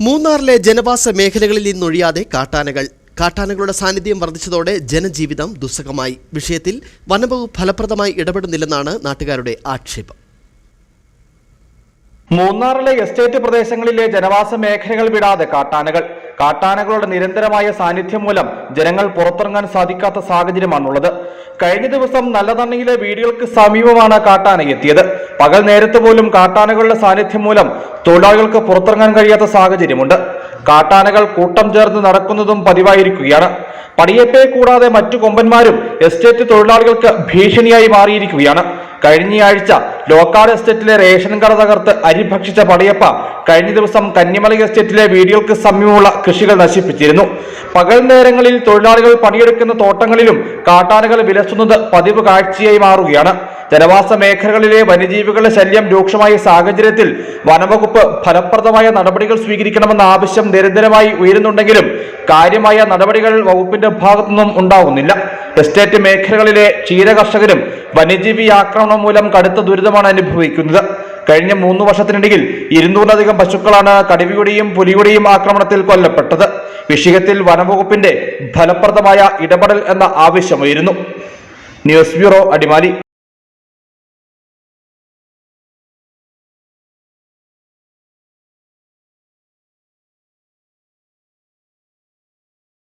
മൂന്നാറിലെ ജനവാസ മേഖലകളിൽ നിന്നൊഴിയാതെ കാട്ടാനകൾ. കാട്ടാനകളുടെ സാന്നിധ്യം വർദ്ധിച്ചതോടെ ജനജീവിതം ദുസ്സഹമായി. വിഷയത്തിൽ വനംവകുപ്പ് ഫലപ്രദമായി ഇടപെടുന്നില്ലെന്നാണ് നാട്ടുകാരുടെ ആക്ഷേപം. മൂന്നാറിലെ എസ്റ്റേറ്റ് പ്രദേശങ്ങളിലെ ജനവാസ മേഖലകൾ വിടാതെ കാട്ടാനകൾ. കാട്ടാനകളുടെ നിരന്തരമായ സാന്നിധ്യം മൂലം ജനങ്ങൾ പുറത്തിറങ്ങാൻ സാധിക്കാത്ത സാഹചര്യമാണുള്ളത്. കഴിഞ്ഞ ദിവസം നല്ലതണ്ണയിലെ വീടുകൾക്ക് സമീപമാണ് കാട്ടാന എത്തിയത്. പകൽ നേരത്ത് പോലും കാട്ടാനകളുടെ സാന്നിധ്യം മൂലം തൊഴിലാളികൾക്ക് പുറത്തിറങ്ങാൻ കഴിയാത്ത സാഹചര്യമുണ്ട്. കാട്ടാനകൾ കൂട്ടം ചേർന്ന് നടക്കുന്നതും പതിവായിരിക്കുകയാണ്. പടിയപ്പയെ കൂടാതെ മറ്റു കൊമ്പന്മാരും എസ്റ്റേറ്റ് തൊഴിലാളികൾക്ക് ഭീഷണിയായി മാറിയിരിക്കുകയാണ്. കഴിഞ്ഞയാഴ്ച ലോക്കാട് എസ്റ്റേറ്റിലെ റേഷൻ കട തകർത്ത് അരി ഭക്ഷിച്ച പടയപ്പ കഴിഞ്ഞ ദിവസം കന്നിമല എസ്റ്റേറ്റിലെ വീടുകൾക്ക് സമീപമുള്ള കൃഷികൾ നശിപ്പിച്ചിരുന്നു. പകൽ നേരങ്ങളിൽ തൊഴിലാളികൾ പണിയെടുക്കുന്ന തോട്ടങ്ങളിലും കാട്ടാനകൾ വിലസുന്നത് പതിവ് കാഴ്ചയായി മാറുകയാണ്. ജനവാസ മേഖലകളിലെ വന്യജീവികളുടെ ശല്യം രൂക്ഷമായ സാഹചര്യത്തിൽ വനവകുപ്പ് ഫലപ്രദമായ നടപടികൾ സ്വീകരിക്കണമെന്ന ആവശ്യം നിരന്തരമായി ഉയരുന്നുണ്ടെങ്കിലും കാര്യമായ നടപടികൾ വകുപ്പിന്റെ ഭാഗത്തുനിന്നും ഉണ്ടാകുന്നില്ല എസ്റ്റേറ്റ് മേഖലകളിലെ ക്ഷീരകർഷകരും വന്യജീവി ആക്രമണം മൂലം കടുത്ത ദുരിതമാണ് അനുഭവിക്കുന്നത്. കഴിഞ്ഞ മൂന്ന് വർഷത്തിനിടയിൽ ഇരുന്നൂറിലധികം പശുക്കളാണ് കടുവയുടെയും പുലിയുടെയും ആക്രമണത്തിൽ കൊല്ലപ്പെട്ടത്. വിഷയത്തിൽ വനംവകുപ്പിന്റെ ഫലപ്രദമായ ഇടപെടൽ എന്ന ആവശ്യമായിരുന്നു ന്യൂസ് ബ്യൂറോ അടിമാലി.